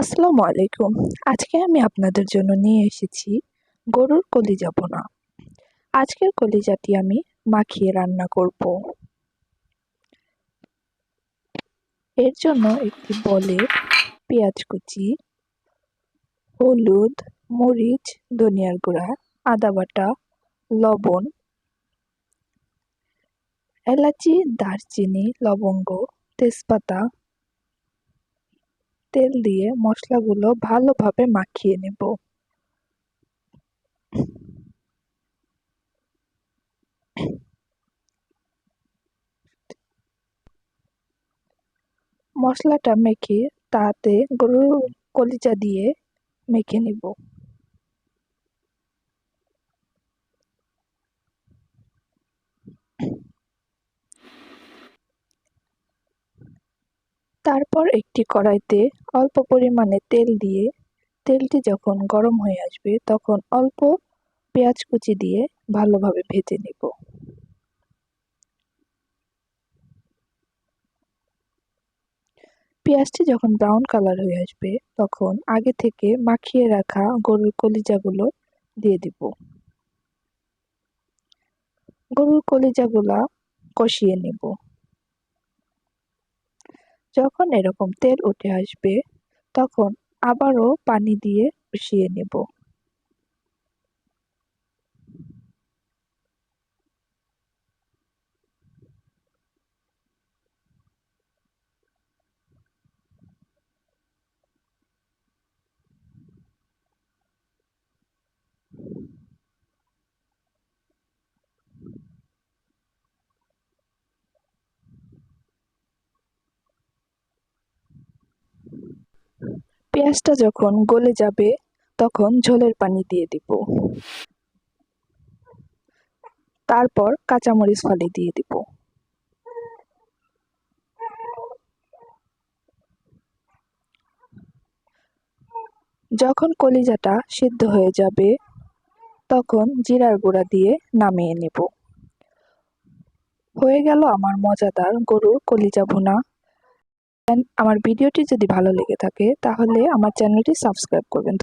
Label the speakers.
Speaker 1: আসসালামু আলাইকুম। আজকে আমি আপনাদের জন্য নিয়ে এসেছি গরুর কলিজা বোনা আজকের কলিজাটি আমি মাখিয়ে রান্না করব। এর জন্য একটি বলে পেঁয়াজ কুচি, হলুদ, মরিচ, ধনিয়ার গুঁড়া, আদা বাটা, লবণ, এলাচি, দারচিনি, লবঙ্গ, তেজপাতা তেল দিয়ে মশলাগুলো ভালোভাবে মাখিয়ে নেব। মশলাটা মেখে তাতে গরুর কলিজা দিয়ে মেখে নিব। তারপর একটি কড়াইতে অল্প পরিমাণে তেল দিয়ে তেলটি যখন গরম হয়ে আসবে, তখন অল্প পেঁয়াজ কুচি দিয়ে ভালোভাবে ভেজে নেব। পেঁয়াজটি যখন ব্রাউন কালার হয়ে আসবে, তখন আগে থেকে মাখিয়ে রাখা গরুর কলিজাগুলো দিয়ে দিব। গরুর কলিজাগুলা কষিয়ে নেব। যখন এরকম তেল উঠে আসবে তখন আবারও পানি দিয়ে কষিয়ে নেব। পেঁয়াজটা যখন গলে যাবে, তখন ঝোলের পানি দিয়ে দিব। তারপর কাঁচামরিচ ফালি দিয়ে দিব। যখন কলিজাটা সিদ্ধ হয়ে যাবে, তখন জিরার গুঁড়া দিয়ে নামিয়ে নেব। হয়ে গেল আমার মজাদার গরুর কলিজা ভুনা। আমার ভিডিওটি যদি ভালো লেগে থাকে তাহলে আমার চ্যানেলটি সাবস্ক্রাইব করবেন।